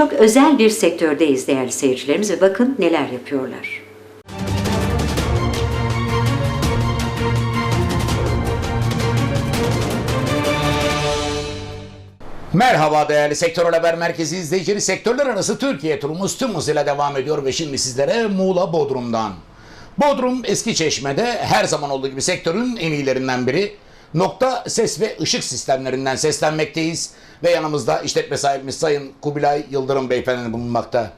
çok özel bir sektördeyiz değerli seyircilerimiz ve bakın neler yapıyorlar. Merhaba değerli Sektör Haber Merkezi izleyicileri. Sektörler arası Türkiye turumuz tüm hızıyla devam ediyor ve şimdi sizlere Muğla Bodrum'dan. Bodrum eski çeşmede her zaman olduğu gibi sektörün en iyilerinden biri. Nokta ses ve ışık sistemlerinden seslenmekteyiz. Ve yanımızda işletme sahibimiz Sayın Kubilay Yıldırım Beyefendi bulunmakta.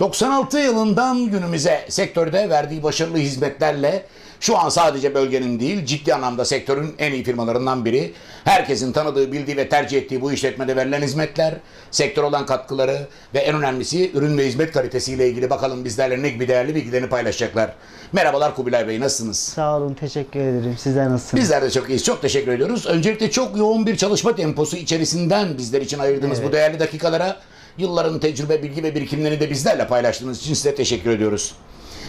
96 yılından günümüze sektörde verdiği başarılı hizmetlerle şu an sadece bölgenin değil ciddi anlamda sektörün en iyi firmalarından biri. Herkesin tanıdığı, bildiği ve tercih ettiği bu işletmede verilen hizmetler, sektör olan katkıları ve en önemlisi ürün ve hizmet kalitesiyle ilgili bakalım bizlerle ne gibi değerli bilgilerini paylaşacaklar. Merhabalar Kubilay Bey nasılsınız? Sağ olun, teşekkür ederim. Sizler nasılsınız? Bizler de çok iyiyiz. Çok teşekkür ediyoruz. Öncelikle çok yoğun bir çalışma temposu içerisinden bizler için ayırdığınız bu değerli dakikalara yılların tecrübe, bilgi ve birikimlerini de bizlerle paylaştığınız için size teşekkür ediyoruz.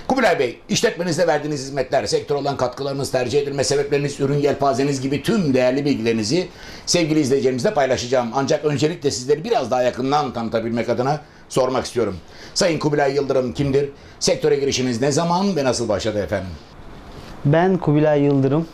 Kubilay Bey, işletmenizde verdiğiniz hizmetler, sektör olan katkılarınız, tercih edilme sebepleriniz, ürün yelpazeniz gibi tüm değerli bilgilerinizi sevgili izleyicilerimizle paylaşacağım. Ancak öncelikle sizleri biraz daha yakından tanıtabilmek adına sormak istiyorum. Sayın Kubilay Yıldırım kimdir? Sektöre girişiniz ne zaman ve nasıl başladı efendim? Ben Kubilay Yıldırım.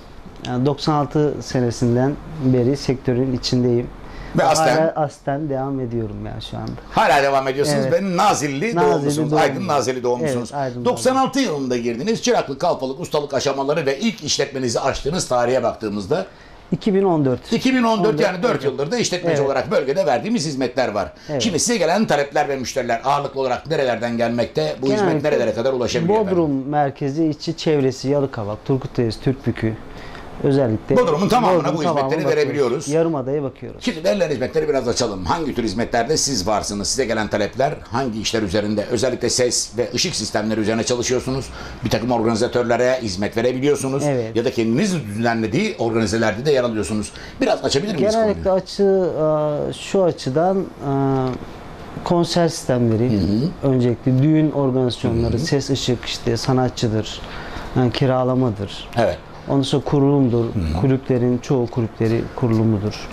Yani 96 senesinden beri sektörün içindeyim. Ve aslen- Hala aslen devam ediyorum yani şu anda. Hala devam ediyorsunuz. Evet. Ben Nazilli, Nazilli doğumlusunuz. Aydın Nazilli doğumlusunuz. Evet, Aydın 96 yılında girdiniz. Çıraklık, kalfalık, ustalık aşamaları ve ilk işletmenizi açtığınız tarihe baktığımızda 2014. 2014 yani 4 evet. yıldır da işletmeci Evet. olarak bölgede verdiğimiz hizmetler var. Evet. Şimdi size gelen talepler ve müşteriler ağırlıklı olarak nerelerden gelmekte? Bu hizmet Genellikle nerelere kadar ulaşabiliyor efendim? Bodrum merkezi içi çevresi Yalıkavak, Turgutlu'yuz, Türkbükü. Özellikle Bodrum'un tamamına Bodrum bu hizmetleri tamamına verebiliyoruz. bakıyoruz. Yarımada'ya bakıyoruz. Şimdi verilen hizmetleri biraz açalım. Hangi tür hizmetlerde siz varsınız? Size gelen talepler hangi işler üzerinde? Özellikle ses ve ışık sistemleri üzerine çalışıyorsunuz. Bir takım organizatörlere hizmet verebiliyorsunuz. Evet. Ya da kendiniz düzenlediği organizelerde de yer alıyorsunuz. Biraz açabilir miyiz Genellikle konuyu? açı e, şu açıdan e, konser sistemleri öncelikle düğün organizasyonları, ses ışık işte sanatçıdır, yani kiralamadır. Evet. Ondan sonra kurulumdur. Kulüplerin çoğu kulüpleri kurulumudur.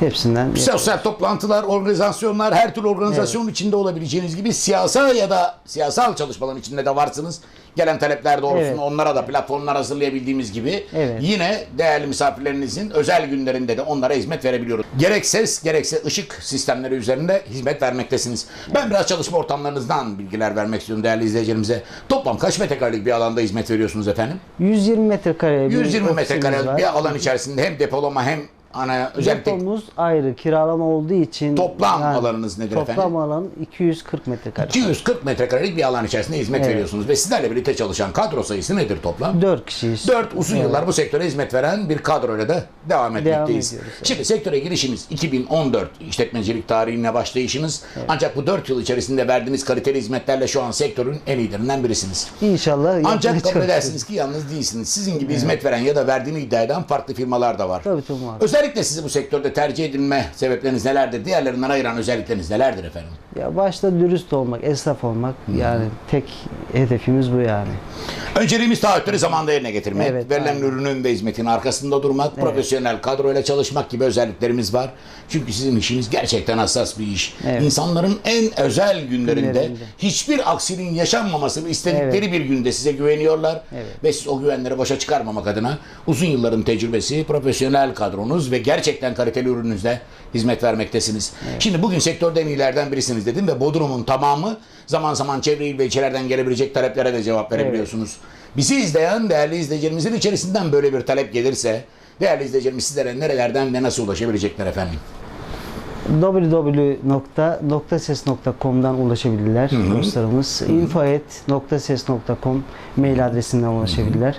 Hepsinden Sosyal toplantılar, organizasyonlar, her türlü organizasyon içinde olabileceğiniz gibi siyasal ya da siyasal çalışmaların içinde de varsınız. Gelen talepler doğrultusunda Evet. onlara da platformlar hazırlayabildiğimiz gibi Evet. yine değerli misafirlerinizin özel günlerinde de onlara hizmet verebiliyoruz. Gerek ses gerekse ışık sistemleri üzerinde hizmet vermektesiniz. Ben biraz çalışma ortamlarınızdan bilgiler vermek istiyorum değerli izleyicilerimize. Toplam kaç metrekarelik bir alanda hizmet veriyorsunuz efendim? 120 metrekare bir 120 ofisimiz metrekarelik var. bir alan içerisinde hem depolama hem ana özellikle Depomuz ayrı kiralama olduğu için Toplam alanınız nedir toplam efendim? alan 240 metrekare. 240 metrekarelik bir alan içerisinde hizmet Evet. veriyorsunuz ve sizlerle birlikte çalışan kadro sayısı nedir toplam? 4 kişiyiz. 4 uzun yıllar bu sektöre hizmet veren bir kadroyla da devam etmekteyiz. ediyoruz, evet. Şimdi sektöre girişimiz 2014 işletmecilik tarihine başlayışınız. Ancak bu 4 yıl içerisinde verdiğiniz kaliteli hizmetlerle şu an sektörün en iyilerinden birisiniz. İnşallah Ancak kabul edersiniz ki yalnız değilsiniz. Sizin gibi hizmet veren ya da verdiğini iddia eden farklı firmalar da var. Tabii tabii var. Özellikle sizi bu sektörde tercih edilme sebepleriniz nelerdir? Diğerlerinden ayıran özellikleriniz nelerdir efendim? Ya başta dürüst olmak, esnaf olmak yani tek hedefimiz bu yani. Önceliğimiz taahhütleri zamanda yerine getirmek, Evet, verilen aynen. ürünün ve hizmetin arkasında durmak, profesyonel kadroyla çalışmak gibi özelliklerimiz var. Çünkü sizin işiniz gerçekten hassas bir iş. Evet. İnsanların en özel günlerinde, Günlerinde. hiçbir aksinin yaşanmamasını istedikleri bir günde size güveniyorlar. Evet. Ve siz o güvenleri boşa çıkarmamak adına uzun yılların tecrübesi, profesyonel kadronuz ve gerçekten kaliteli ürününüzle hizmet vermektesiniz. Şimdi bugün sektörde en iyilerden birisiniz dedim ve Bodrum'un tamamı zaman zaman çevre il ve ilçelerden gelebilecek taleplere de cevap verebiliyorsunuz. Bizi izleyen değerli izleyicilerimizin içerisinden böyle bir talep gelirse değerli izleyicilerimiz sizlere nerelerden ve nasıl ulaşabilecekler efendim? www.noktases.com'dan ulaşabilirler dostlarımız. info.noktases.com mail adresinden ulaşabilirler.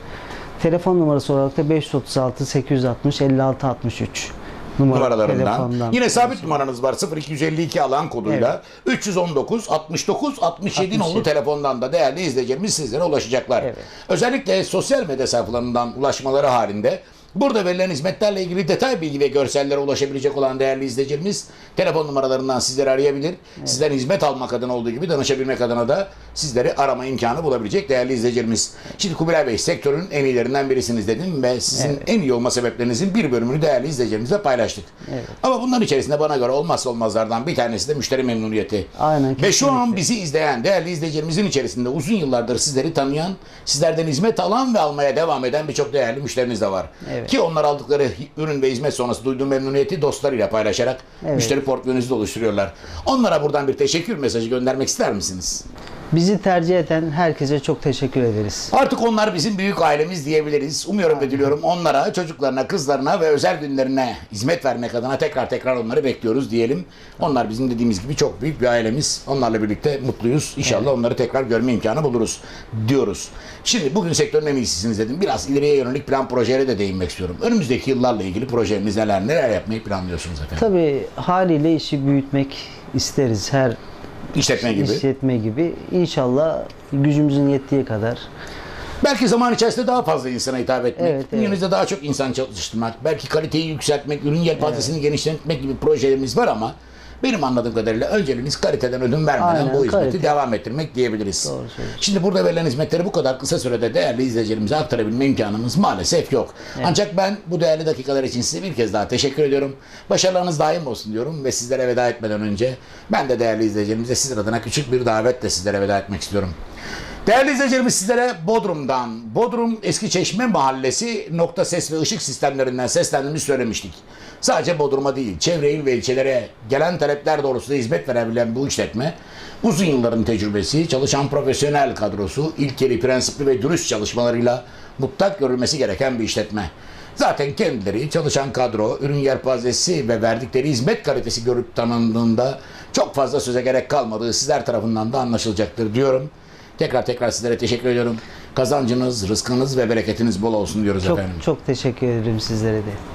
Telefon numarası olarak da 536 860 56 63 numara numaralarından. telefondan. Yine sabit numaranız var 0252 alan koduyla 319 69 67 nolu 67. telefondan da değerli izleyicilerimiz sizlere ulaşacaklar. Evet. Özellikle sosyal medya sayfalarından ulaşmaları halinde Burada verilen hizmetlerle ilgili detay bilgi ve görsellere ulaşabilecek olan değerli izleyicilerimiz telefon numaralarından sizleri arayabilir. Sizden hizmet almak adına olduğu gibi danışabilmek adına da sizleri arama imkanı bulabilecek değerli izleyicilerimiz. Şimdi Kubilay Bey sektörün en iyilerinden birisiniz dedim ve sizin en iyi olma sebeplerinizin bir bölümünü değerli izleyicilerimizle paylaştık. Ama bunların içerisinde bana göre olmazsa olmazlardan bir tanesi de müşteri memnuniyeti. Aynen, Ve şu an bizi izleyen değerli izleyicilerimizin içerisinde uzun yıllardır sizleri tanıyan, sizlerden hizmet alan ve almaya devam eden birçok değerli müşteriniz de var. Evet. Ki onlar aldıkları ürün ve hizmet sonrası duyduğu memnuniyeti dostlarıyla paylaşarak Evet. müşteri portföyünüzü oluşturuyorlar. Onlara buradan bir teşekkür mesajı göndermek ister misiniz? Bizi tercih eden herkese çok teşekkür ederiz. Artık onlar bizim büyük ailemiz diyebiliriz. Umuyorum ve diliyorum onlara, çocuklarına, kızlarına ve özel günlerine hizmet vermek adına tekrar tekrar onları bekliyoruz diyelim. Onlar bizim dediğimiz gibi çok büyük bir ailemiz. Onlarla birlikte mutluyuz. İnşallah onları tekrar görme imkanı buluruz diyoruz. Şimdi bugün sektörün en iyisisiniz dedim. Biraz ileriye yönelik plan projelere de değinmek istiyorum. Önümüzdeki yıllarla ilgili projeniz neler, neler yapmayı planlıyorsunuz efendim? Tabii haliyle işi büyütmek isteriz her İşletme gibi. işletme gibi. İnşallah gücümüzün yettiği kadar. Belki zaman içerisinde daha fazla insana hitap etmek, Evet, evet. daha çok insan çalıştırmak, belki kaliteyi yükseltmek, ürün yelpazesini genişletmek gibi projelerimiz var ama benim anladığım kadarıyla önceliğiniz kaliteden ödün vermeden Aynen, bu hizmeti kalite. devam ettirmek diyebiliriz. Doğru söylüyorsun. Şimdi burada verilen hizmetleri bu kadar kısa sürede değerli izleyicilerimize aktarabilme imkanımız maalesef yok. Ancak ben bu değerli dakikalar için size bir kez daha teşekkür ediyorum. Başarılarınız daim olsun diyorum ve sizlere veda etmeden önce ben de değerli izleyicilerimize sizler adına küçük bir davetle sizlere veda etmek istiyorum. Değerli izleyicilerimiz sizlere Bodrum'dan, Bodrum Eski Çeşme Mahallesi nokta ses ve ışık sistemlerinden seslendiğimizi söylemiştik. Sadece Bodrum'a değil, çevre il ve ilçelere gelen talepler doğrultusunda hizmet verebilen bu işletme, uzun yılların tecrübesi, çalışan profesyonel kadrosu, ilkeli, prensipli ve dürüst çalışmalarıyla mutlak görülmesi gereken bir işletme. Zaten kendileri, çalışan kadro, ürün yelpazesi ve verdikleri hizmet kalitesi görüp tanındığında çok fazla söze gerek kalmadığı sizler tarafından da anlaşılacaktır diyorum. Tekrar tekrar sizlere teşekkür ediyorum. Kazancınız, rızkınız ve bereketiniz bol olsun diyoruz Çok efendim. çok teşekkür ederim sizlere de.